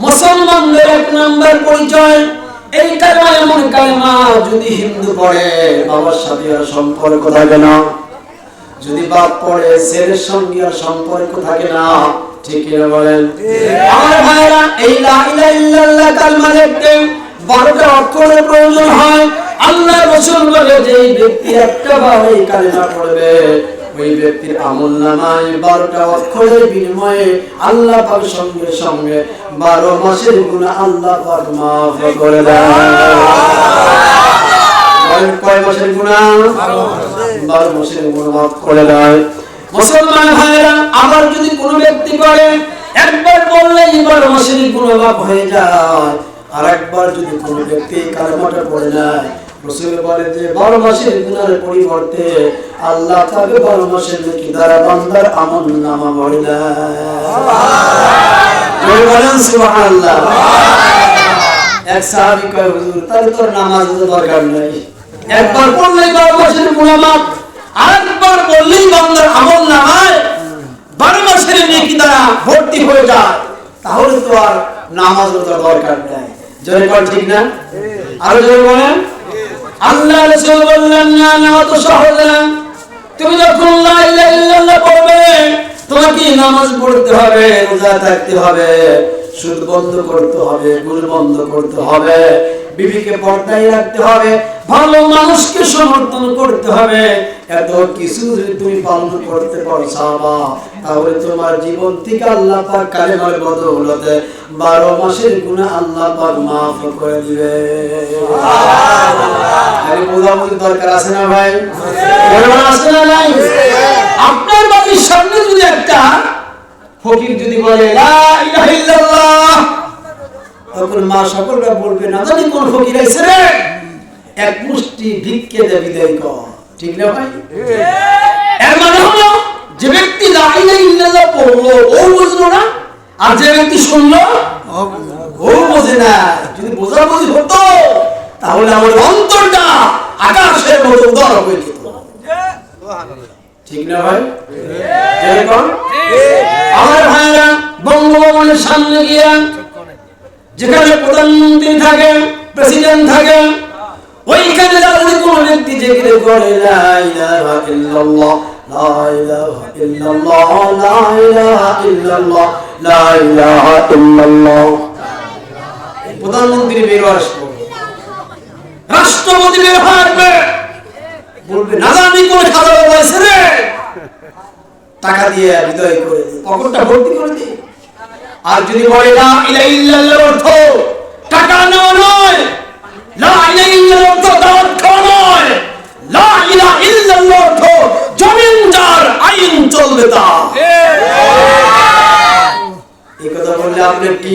মুসলমানদের এক নাম্বার পরিচয়। এই কালেমা যদি হিন্দু পড়ে, বাবার সাথে আর সম্পর্ক থাকে না। যদি বাপ পড়ে, ছেলের সঙ্গে সম্পর্ক থাকে না। ঠিক কিনা বলেন? আমার ভাইরা এই লা ইলাহা ইল্লাল্লাহ কালেমা লিখতে বারোটা অক্ষরের প্রয়োজন হয়। আল্লাহ রসুল বলে যে ব্যক্তি একটা বার এই কালেমা পড়বে। ওই ব্যক্তির আমল নামায় বারোটা অক্ষরের বিনিময়ে আল্লাহ পাক সঙ্গে সঙ্গে বারো মাসের গুণা আল্লাহ পাক মাফ করে দেয় কয় মাসের গুণা বারো মাসের গুণা মাফ করে দেয়। মুসলমান ভাইরা আবার যদি কোনো ব্যক্তি করে একবার বললেই বারো মাসের গুণা মাফ হয়ে যায়। আর একবার যদি কোনো ব্যক্তি কালেমাটা পড়ে যায় একবার পড়লেই বারো মাসের মাফ আরেকবার বললেই বান্দার আমল নামায় বারো মাসের নেকি দ্বারা ভর্তি হয়ে যায়। তাহলে তো আর নামাজ দরকার নাই। কর ঠিক না? আরও বলেন? আল্লাহ রাসূল বললেন, না না, অত সহজ না। তুমি যখন লা ইলাহা ইল্লাল্লাহ পড়বে, তোমাকে নামাজ পড়তে হবে, রোজা থাকতে হবে, সুদ বন্ধ করতে হবে গুল বন্ধ করতে হবে, বিবিকে পর্দায় রাখতে হবে, ভালো মানুষকে সমর্থন করতে হবে এত কিছু যদি তুমি পালন করতে পারো সাহাবা তাহলে তোমার জীবন থেকে আল্লাহ পাক কালেমার বদৌলতে বারো মাসের গুণা আল্লাহ পাক মাফ করে দিবে। আরে দরকার আছে না ভাই? আছে না নাই আপনার বাড়ির সামনে যদি একটা ফকির যদি বলে লা ইলাহা ইল্লাল্লাহ তখন মা সকলরা বলবে না জানি কোন ফকির আইছে রে? এক মুষ্টি ভিক্ষে দে বিদায় কর ঠিক না ভাই? এর মানে হলো যে ব্যক্তি লা ইলাহা পড়ল ও বুঝলো না আর যে ব্যক্তি শুনলো ও বোঝে না। যদি বোঝাবুঝি হতো তাহলে আমার অন্তরটা আকাশের মতো উদার হয়ে যেত। ঠিক না ভাই? আমার ভাইরা বঙ্গভবনের সামনে গিয়ে যেখানে প্রধানমন্ত্রী থাকে প্রেসিডেন্ট থাকে ওইখানে কোনো ব্যক্তি জেগে করে ইল্লাল্লাহ ইল্লাল্লাহ ইল্লাল্লাহ ইল্লাল্লাহ। প্রধানমন্ত্রী বের আসবে রাষ্ট্রপতি বের বলবে না রে। টাকা দিয়ে বিদায় করে পকেটটা ভর্তি করে দিই আর যদি বলে, লা ইলাহা ইল্লাল্লাহর অর্থ, টাকা নেওয়া নয় লা ইলাহা ইল্লাল্লাহর অর্থ দাওয়াত খাওয়া নয় লা ইলাহা ইল্লাল্লাহর অর্থ জমিন যার আইন চলবে তা এই কথা বললে আপনি কি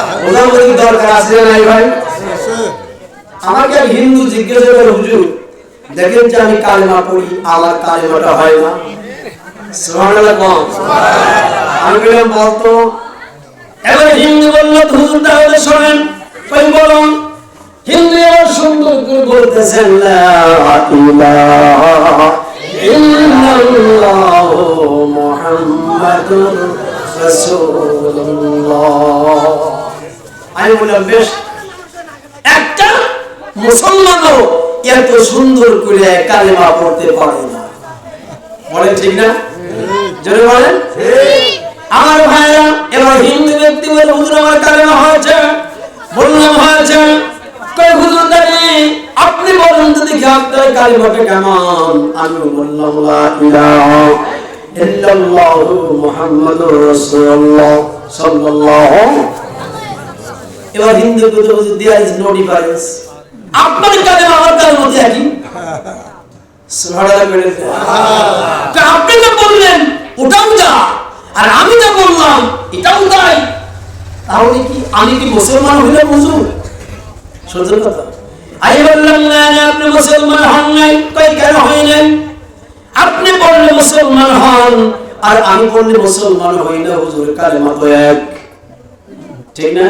বোঝাবুঝি দরকার আছে নাই ভাই? আমাকে হিন্দু জিজ্ঞাসা করে হুজুর, দেখেন যে আমি কালেমা পড়ি আমার কালেমাটা হয় না? বলতো হিন্দু লা আমি বললাম বেশ একটা মুসলমানও এত সুন্দর করে কালেমা পড়তে পারে না। বলেন ঠিক না? জোরে বলেন? আমার ভাইরা এবার হিন্দু ব্যক্তি বলে, হুজুর, আমার কালেমা হয়েছে। বললাম, হয়েছে। কই হুজুর দাঁড়ি আপনি বলুন তো দেখি আপনার কালেমাটা কেমন? আমি বললাম, লা ইলাহা ইল্লাল্লাহু মুহাম্মাদুর রাসূলুল্লাহ সাল্লাল্লাহু এবার হিন্দু বুঝে বুঝে দেয়ার ইজ নো ডিফারেন্স আপনার কালে আমার কালের মধ্যে একই? আপনি তো বললেন, ওটাও যা। আর আমি যা বললাম, এটাও তাই। তাহলে কি আমি কি মুসলমান হইলে বুঝু সত্য কথা। আমি বললাম না আপনি মুসলমান হন নাই। কই কেন হই আপনি বললে মুসলমান হন, আর আমি বললে মুসলমান হই না হুজুর। কালেমা তো এক। ঠিক না?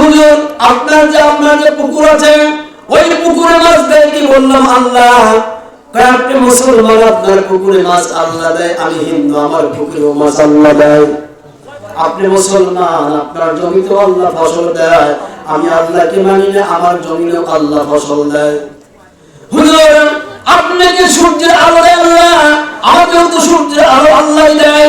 হুজুর, আপনার যে আপনার যে পুকুর আছে, ওই পুকুরে মাছ দেয় কি বললাম আল্লাহ? আপনি মুসলমান, আপনার পুকুরে মাছ আল্লাহ দেয়, আমি হিন্দু, আমার মাছ আল্লাহ দেয়। আপনি মুসলমান, আপনার জমিতে আল্লাহ ফসল দেয়, আমি আল্লাহকে মানি না আমার জমিনে আল্লাহ ফসল দেয়। হুজুর আপনাকে সূর্যের আলো দেয় আল্লাহ আমাকেও তো সূর্যের আলো আল্লাহ দেয়।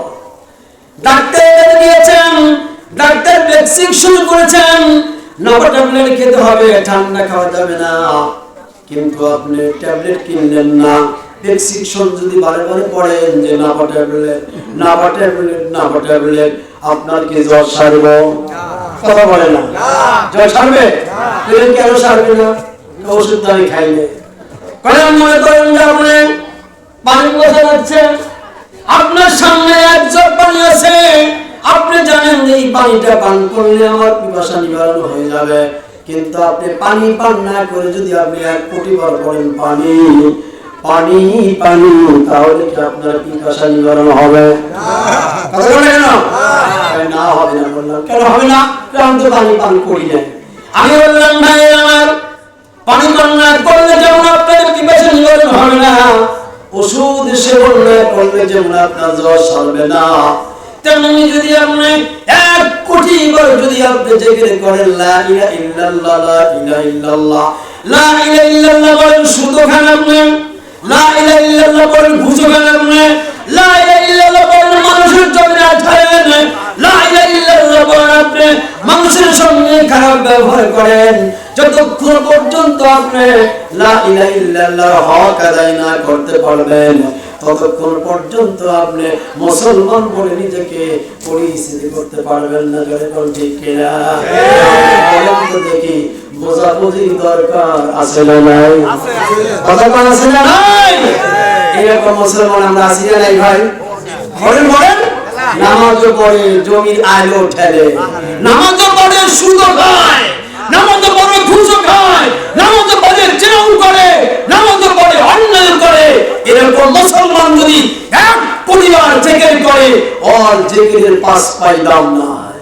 ডাক্তার গিয়েছেন, ডাক্তার করেছেন। ট্যাবলেট খেতে হবে, ঠান্ডা খাওয়া যাবে না। কিন্তু আপনি ট্যাবলেট কিনলেন না। যদি বারে বারে পড়েন যে ট্যাবলেট ট্যাবলেট ট্যাবলেট আপনার কি জ্বর কথা বলে না। জ্বর সারবে? কেন সারবে না? ওষুধ আমি খাই না কারণ মনে করেন যে আপনি পানি যাচ্ছে আপনার আছে। আপনি জানেন যে এই পানিটা পান করলে আমার পিপাসা নিবারণ হয়ে যাবে। কিন্তু আপনি পানি পান না করে যদি আপনি এক কোটি বার করেন পানি পানি পানি, তাহলে কি আপনার পিপাসা নিবারণ হবে? না হবে না, বললাম, কেন হবে না? কারণ তো পানি পান করি না আমি বললাম, ভাই, আমার পানি পান না করলে যেমন আপনার পিপাসা নিবারণ হবে না, ওষুধ সেবন না করলে যেমন আপনার জ্বর সারবে না। তেমনি যদি আপনি এক কোটি বার যদি আপনি করেন, লা ইল্লাল্লাহ লা ইল্লাল্লাহ লা ইল্লাল্লাহ শুধু খান আপনি, লা ইল্লাল্লাহ খান আপনি, লা ইল্লাল্লাহ মানুষের জন্য লা ইল্লাল্লাহ আপনি মানুষের সঙ্গে খারাপ ব্যবহার করেন, যতক্ষণ পর্যন্ত আপনি লা ইলাহা ইল্লাল্লাহর হক আদায় না করতে পারবেন। ততক্ষণ পর্যন্ত আপনি মুসলমান বলে নিজেকে পরিস্থিতি করতে পারবেন না? কোন ঠিক কিনা? দেখি বোঝাবুঝি দরকার আছে না নাই? কথা কোন আছে না নাই? এরকম মুসলমান আমরা আছি না নাই ভাই? বলেন বলেন। নামাজও পড়ে জমির আলো ঠেলে নামাজও পড়ে সুদও খায়। নামাজও পড়ে ঘুষও খায় নামাজও পড়ে চেউ করে নামাজও পড়ে অন্যায় করে এরকম মুসলমান যদি এক পরিবার জেগের করে জেগের পাস পাই দাম নাই।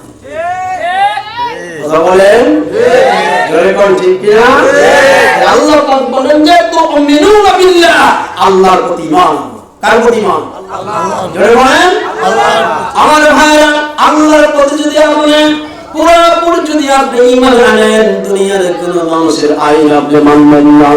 কথা বলেন? জোরে কোন ঠিক কিনা? আল্লাহ পাক বলেন যে তুমিনুনা বিল্লাহ। আল্লাহর প্রতি ঈমান কার প্রতি ঈমান জোরে বলেন? আমার ভাইরা আল্লাহর প্রতি যদি আপনি পুরোপুরি যদি আপনি ঈমান আনেন দুনিয়ার কোনো মানুষের আইন আপনি মানবেন না।